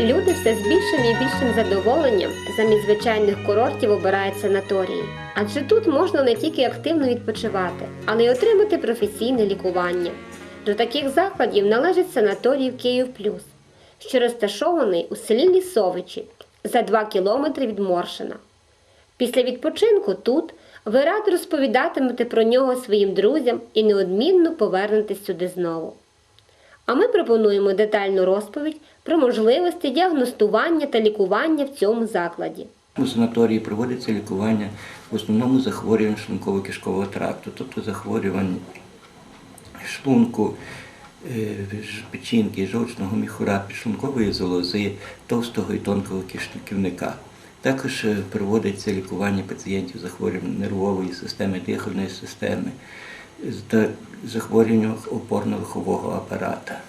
Люди все з більшим і більшим задоволенням замість звичайних курортів обирають санаторії. Адже тут можна не тільки активно відпочивати, але й отримати професійне лікування. До таких закладів належить санаторій Київ Плюс, що розташований у селі Лісовичі за 2 кілометри від Моршина. Після відпочинку тут ви радо розповідатимете про нього своїм друзям і неодмінно повернетесь сюди знову. А ми пропонуємо детальну розповідь про можливості діагностування та лікування в цьому закладі. У санаторії проводиться лікування в основному захворювань шлунково-кишкового тракту, тобто захворювань шлунку, е, печінки, жовчного міхура, підшлункової залози, товстого і тонкого кишківника. Також е, проводиться лікування пацієнтів з захворюванням нервової системи, дихальної системи та захворюванням опорно-рухового апарата.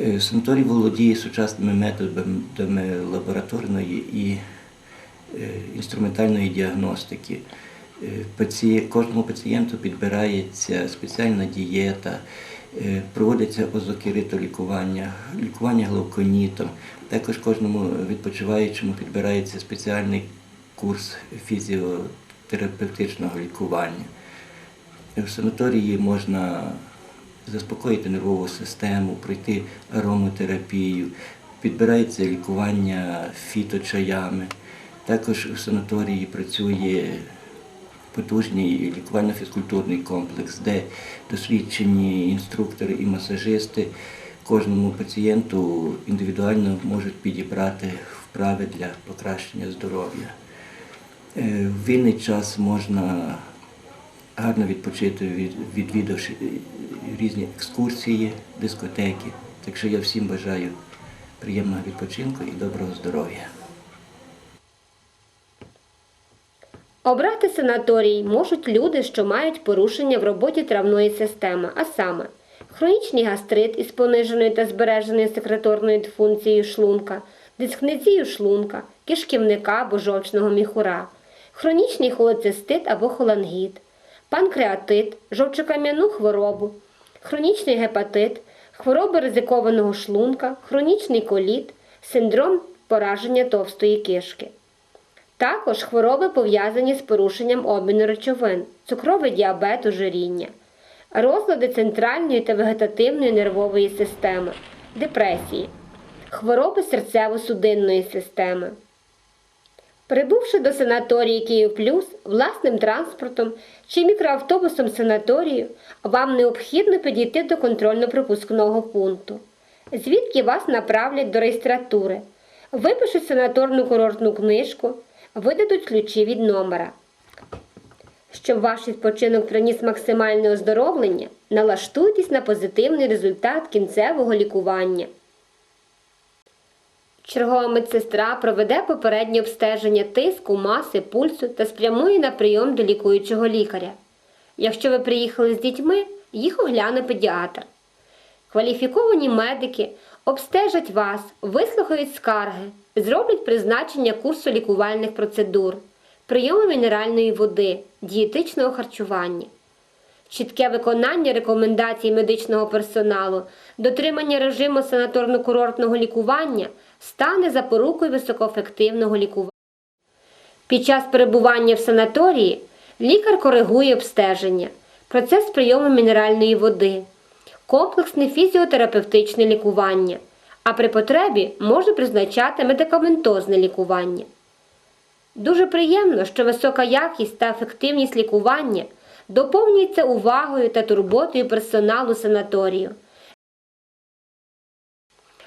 Е, Санаторій володіє сучасними методами лабораторної і е, інструментальної діагностики. Е, Кожному пацієнту підбирається спеціальна дієта, проводиться озокеритолікування, лікування глауконітом. Також кожному відпочиваючому підбирається спеціальний курс фізіотерапевтичного лікування. В санаторії можна заспокоїти нервову систему, пройти аромотерапію, підбирається лікування фіточаями. Також в санаторії працює потужний лікувально-фізкультурний комплекс, де досвідчені інструктори і масажисти кожному пацієнту індивідуально можуть підібрати вправи для покращення здоров'я. Е, В вільний час можна гарно відпочити, від- відвідавши різні екскурсії, дискотеки. Так що я всім бажаю приємного відпочинку і доброго здоров'я. Обрати санаторій можуть люди, що мають порушення в роботі травної системи, а саме хронічний гастрит із пониженою та збереженою секреторною функцією шлунка, дискнезію шлунка, кишківника або жовчного міхура, хронічний холецистит або холангіт, панкреатит, жовчокам'яну хворобу, хронічний гепатит, хвороби ризикованого шлунка, хронічний коліт, синдром пораження товстої кишки. Також хвороби пов'язані з порушенням обміну речовин, цукровий діабет, ожиріння, розлади центральної та вегетативної нервової системи, депресії, хвороби серцево-судинної системи. Прибувши до санаторії Київ Плюс власним транспортом чи мікроавтобусом санаторію, вам необхідно підійти до контрольно-пропускного пункту, звідки вас направлять до реєстратури, випишуть санаторну курортну книжку, видадуть ключі від номера. Щоб ваш відпочинок приніс максимальне оздоровлення, налаштуйтесь на позитивний результат кінцевого лікування. Чергова медсестра проведе попереднє обстеження тиску, маси, пульсу та спрямує на прийом до лікуючого лікаря. Якщо ви приїхали з дітьми, їх огляне педіатр. Кваліфіковані медики обстежать вас, вислухають скарги, зроблять призначення курсу лікувальних процедур, прийому мінеральної води, дієтичного харчування. Чітке виконання рекомендацій медичного персоналу, дотримання режиму санаторно-курортного лікування стане запорукою високоефективного лікування. Під час перебування в санаторії лікар коригує обстеження, процес прийому мінеральної води, комплексне фізіотерапевтичне лікування, а при потребі може призначати медикаментозне лікування. Дуже приємно, що висока якість та ефективність лікування доповнюється увагою та турботою персоналу санаторію.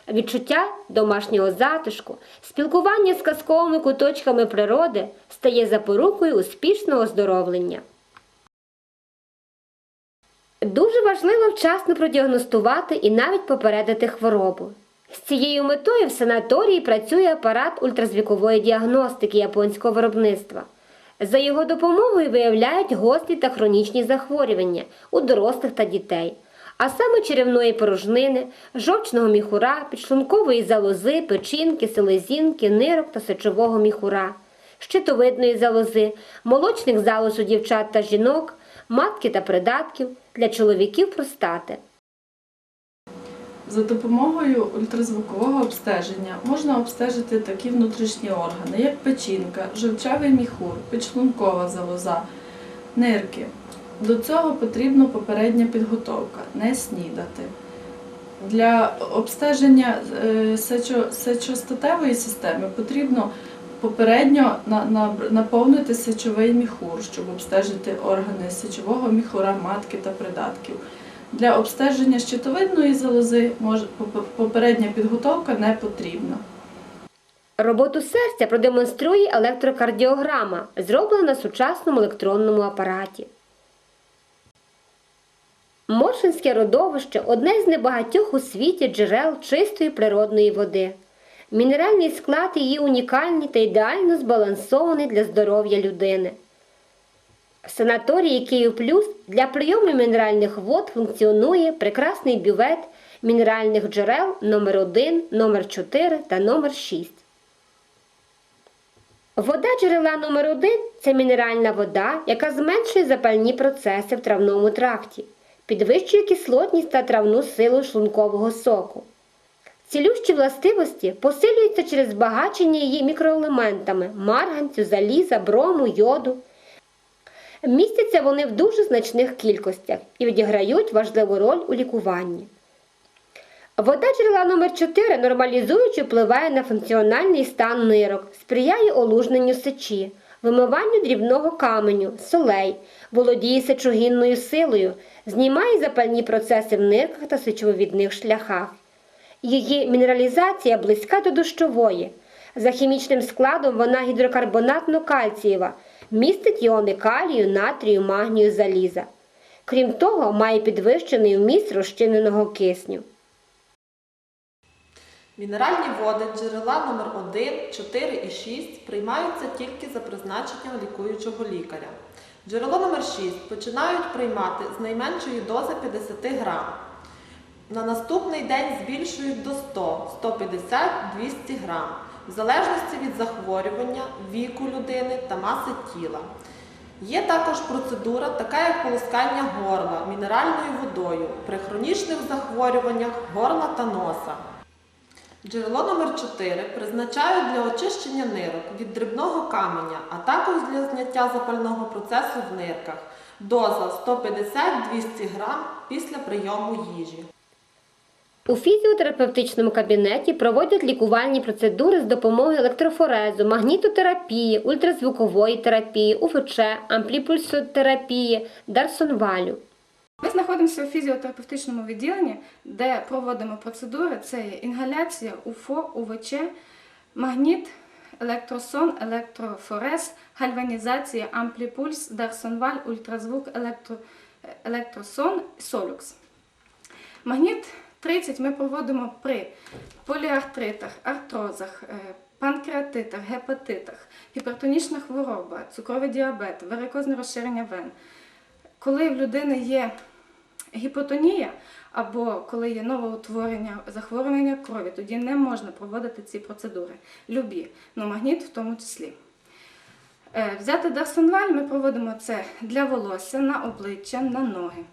Відчуття домашнього затишку, спілкування з казковими куточками природи стає запорукою успішного оздоровлення. Дуже важливо вчасно продіагностувати і навіть попередити хворобу. З цією метою в санаторії працює апарат ультразвукової діагностики японського виробництва. За його допомогою виявляють гострі та хронічні захворювання у дорослих та дітей, а саме черевної порожнини, жовчного міхура, підшлункової залози, печінки, селезінки, нирок та сечового міхура, щитовидної залози, молочних залоз у дівчат та жінок, матки та придатків для чоловіків простати. За допомогою ультразвукового обстеження можна обстежити такі внутрішні органи, як печінка, жовчавий міхур, підшлункова залоза, нирки. До цього потрібна попередня підготовка, не снідати. Для обстеження е, сечостатевої системи потрібно попередньо на- на- наповнити сечовий міхур, щоб обстежити органи сечового міхура, матки та придатків. Для обстеження щитовидної залози попередня підготовка не потрібна. Роботу серця продемонструє електрокардіограма, зроблена на сучасному електронному апараті. Моршинське родовище одне з небагатьох у світі джерел чистої природної води. Мінеральний склад її унікальний та ідеально збалансований для здоров'я людини. Санаторії Київ Плюс для прийому мінеральних вод функціонує прекрасний бювет мінеральних джерел номер 1 номер 4 та номер 6. Вода джерела номер 1 це мінеральна вода, яка зменшує запальні процеси в травному тракті, підвищує кислотність та травну силу шлункового соку. Цілющі властивості посилюються через збагачення її мікроелементами марганцю, заліза, брому, йоду. Містяться вони в дуже значних кількостях і відіграють важливу роль у лікуванні. Вода джерела номер 4 нормалізуючи впливає на функціональний стан нирок, сприяє олужненню сечі, вимиванню дрібного каменю, солей, володіє сечогінною силою, знімає запальні процеси в нирках та сечовивідних шляхах. Її мінералізація близька до дощової. За хімічним складом вона гідрокарбонатно-кальцієва, містить іони калію, натрію, магнію, заліза. Крім того, має підвищений вміст розчиненого кисню. Мінеральні води джерела номер 1 4 і 6 приймаються тільки за призначенням лікуючого лікаря. Джерело номер 6 починають приймати з найменшої дози 50 грам. На наступний день збільшують до 100, 150, 200 грам, в залежності від захворювання, віку людини та маси тіла. Є також процедура, така як полоскання горла мінеральною водою при хронічних захворюваннях горла та носа. Джерело номер 4 призначають для очищення нирок від дрібного каменя, а також для зняття запального процесу в нирках. Доза 150-200 грам після прийому їжі. У фізіотерапевтичному кабінеті проводять лікувальні процедури з допомогою електрофорезу, магнітотерапії, ультразвукової терапії, УФЧ, ампліпульсотерапії, дарсонвалю. Ми знаходимося у фізіотерапевтичному відділенні, де проводимо процедури. Це є інгаляція, УФО, УВЧ, магніт, електросон, електрофорез, гальванізація, ампліпульс, дарсонваль, ультразвук, електро, електросон, солюкс. Магніт 30 ми проводимо при поліартритах, артрозах, е, панкреатитах, гепатитах, гіпертонічна хвороба, цукровий діабет, варикозне розширення вен. Коли в людини є гіпотонія або коли є новоутворення захворювання крові, тоді не можна проводити ці процедури. Любі, ну магніт в тому числі. Е, Взяти дарсонваль ми проводимо це для волосся, на обличчя, на ноги.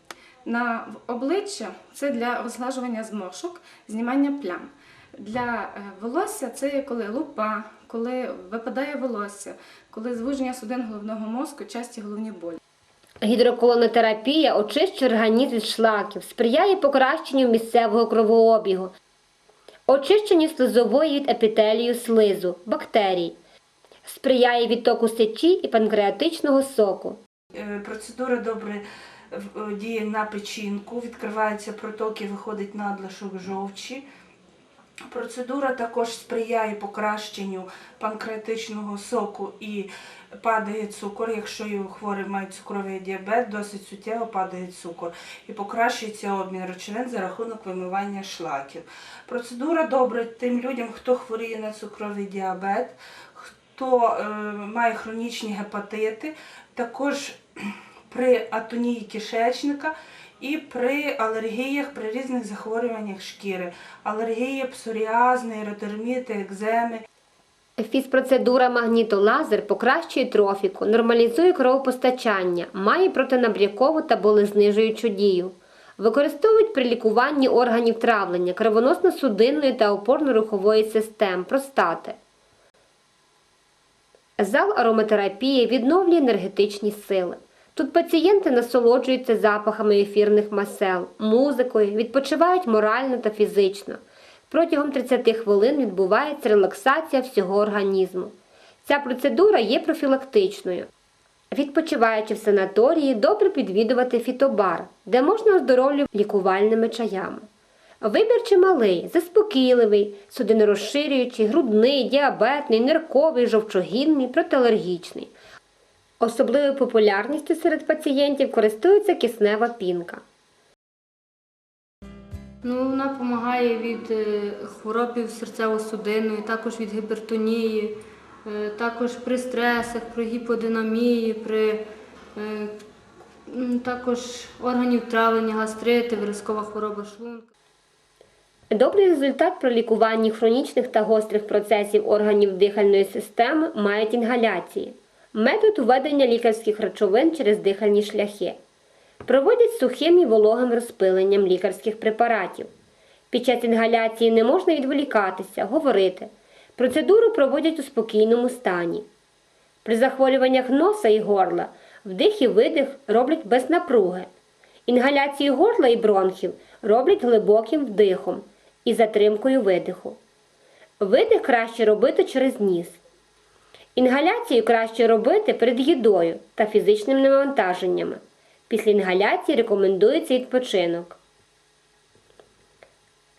На обличчя це для розглажування зморшок, знімання плям. Для е, волосся це коли лупа, коли випадає волосся, коли звуження судин головного мозку, часті головні болі. Гідроколонотерапія очищує організм від шлаків, сприяє покращенню місцевого кровообігу, очищенню слизової від епітелію слизу, бактерій, сприяє відтоку сечі і панкреатичного соку. Е, Процедура добре діє на печінку, відкриваються протоки, виходить надлишок жовчі. Процедура також сприяє покращенню панкреатичного соку і падає цукор. Якщо і хворий має цукровий діабет, досить суттєво падає цукор і покращується обмін речовин за рахунок вимивання шлаків. Процедура добре тим людям, хто хворіє на цукровий діабет, хто е, має хронічні гепатити, також при атонії кишечника і при алергіях, при різних захворюваннях шкіри. Алергія, псоріаз, нейродерміти, екземи. Фізпроцедура магнітолазер покращує трофіку, нормалізує кровопостачання, має протинабрякову та болезнижуючу дію. Використовують при лікуванні органів травлення, кровоносно-судинної та опорно-рухової систем, простати. Зал ароматерапії відновлює енергетичні сили. Тут пацієнти насолоджуються запахами ефірних масел, музикою, відпочивають морально та фізично. Протягом 30 хвилин відбувається релаксація всього організму. Ця процедура є профілактичною. Відпочиваючи в санаторії, добре підвідувати фітобар, де можна оздоровлювати лікувальними чаями. Вибір чималий, заспокійливий, судинорозширюючий, грудний, діабетний, нирковий, жовчогінний, протиалергічний. Особливою популярністю серед пацієнтів користується киснева пінка. Ну, вона допомагає від е, хвороб серцево-судинної, також від гіпертонії, е, також при стресах, при гіподинамії, при е, також органів травлення, гастрити, виразкова хвороба шлунка. Добрий результат при лікуванні хронічних та гострих процесів органів дихальної системи мають інгаляції, метод введення лікарських речовин через дихальні шляхи. Проводять сухим і вологим розпиленням лікарських препаратів. Під час інгаляції не можна відволікатися, говорити. Процедуру проводять у спокійному стані. При захворюваннях носа і горла вдих і видих роблять без напруги. Інгаляцію горла і бронхів роблять глибоким вдихом і затримкою видиху. Видих краще робити через ніс. Інгаляцію краще робити перед їдою та фізичними навантаженнями. Після інгаляції рекомендується відпочинок.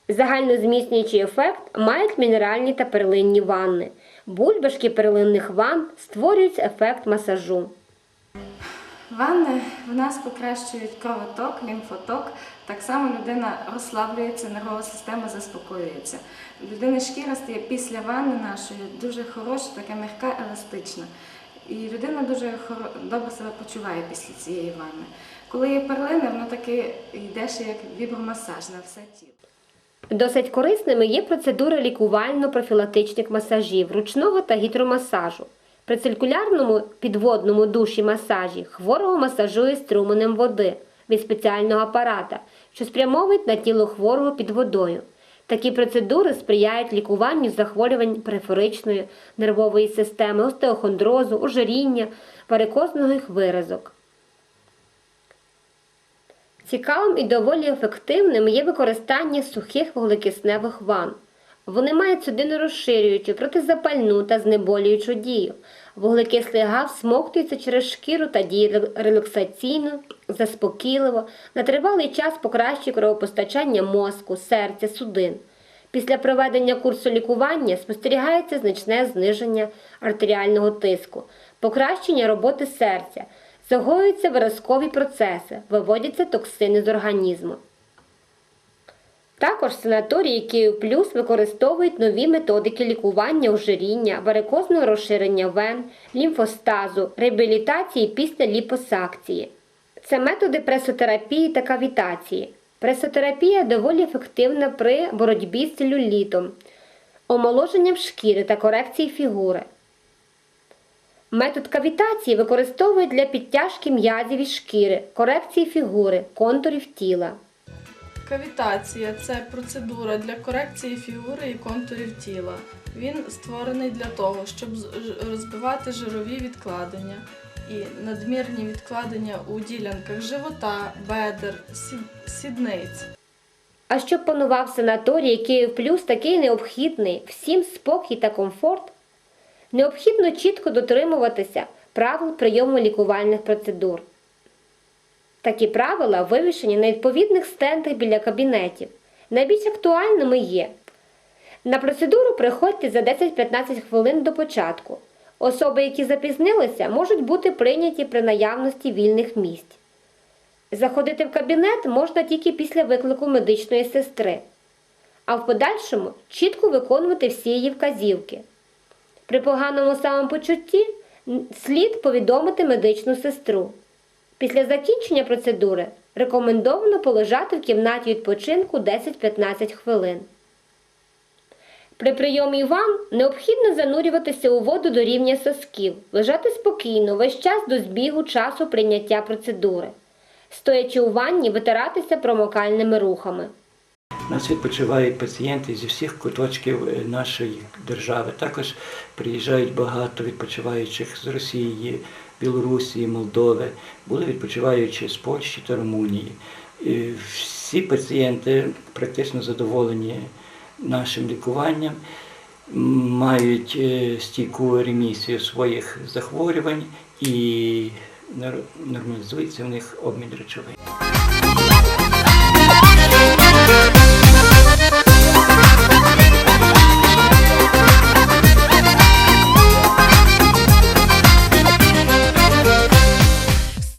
Загальнозміснюючий ефект мають мінеральні та перлинні ванни. Бульбашки перлинних ванн створюють ефект масажу. Ванни в нас покращують кровоток, лімфоток. Так само людина розслаблюється, нервова система заспокоюється. У людини шкіра стає після ванни нашої дуже хороша, така м'яка, еластична. І людина дуже добре себе почуває після цієї ванни. Коли є перлини, воно таки йде ще як вібромасаж на все тіло. Досить корисними є процедури лікувально-профілактичних масажів, ручного та гідромасажу. При циркулярному підводному душі масажі хворого масажує струменем води від спеціального апарата, що спрямовують на тіло хворого під водою. Такі процедури сприяють лікуванню захворювань периферичної нервової системи, остеохондрозу, ожиріння, варикозних виразок. Цікавим і доволі ефективним є використання сухих вуглекисневих ванн. Вони мають судинорозширюючу, протизапальну та знеболюючу дію. Вуглекислий газ смоктується через шкіру та діє релаксаційно, заспокійливо, на тривалий час покращує кровопостачання мозку, серця, судин. Після проведення курсу лікування спостерігається значне зниження артеріального тиску, покращення роботи серця, загоюються виразкові процеси, виводяться токсини з організму. Також санаторії Київ Плюс використовують нові методики лікування ожиріння, варикозного розширення вен, лімфостазу, реабілітації після ліпосакції. Це методи пресотерапії та кавітації. Пресотерапія доволі ефективна при боротьбі з целюлітом, омоложенням шкіри та корекції фігури. Метод кавітації використовують для підтяжки м'язів і шкіри, корекції фігури, контурів тіла. Кавітація це процедура для корекції фігури і контурів тіла. Він створений для того, щоб розбивати жирові відкладення і надмірні відкладення у ділянках живота, бедер, сідниць. А щоб панував санаторій Київ Плюс такий необхідний, всім спокій та комфорт, необхідно чітко дотримуватися правил прийому лікувальних процедур. Такі правила вивішені на відповідних стендах біля кабінетів. Найбільш актуальними є на процедуру приходьте за 10-15 хвилин до початку. Особи, які запізнилися, можуть бути прийняті при наявності вільних місць. Заходити в кабінет можна тільки після виклику медичної сестри, а в подальшому чітко виконувати всі її вказівки. При поганому самопочутті слід повідомити медичну сестру. Після закінчення процедури рекомендовано полежати в кімнаті відпочинку 10-15 хвилин. При прийомі ванн необхідно занурюватися у воду до рівня сосків, лежати спокійно весь час до збігу часу прийняття процедури. стоячи у ванні, витиратися промокальними рухами. Нас відпочивають пацієнти зі всіх куточків е, нашої держави. Також приїжджають багато відпочиваючих з Росії, Білорусі, Молдови. Були відпочиваючи з Польщі та Румунії. І всі пацієнти практично задоволені нашим лікуванням, мають е, стійку ремісію своїх захворювань і нормалізується в них обмін речовин.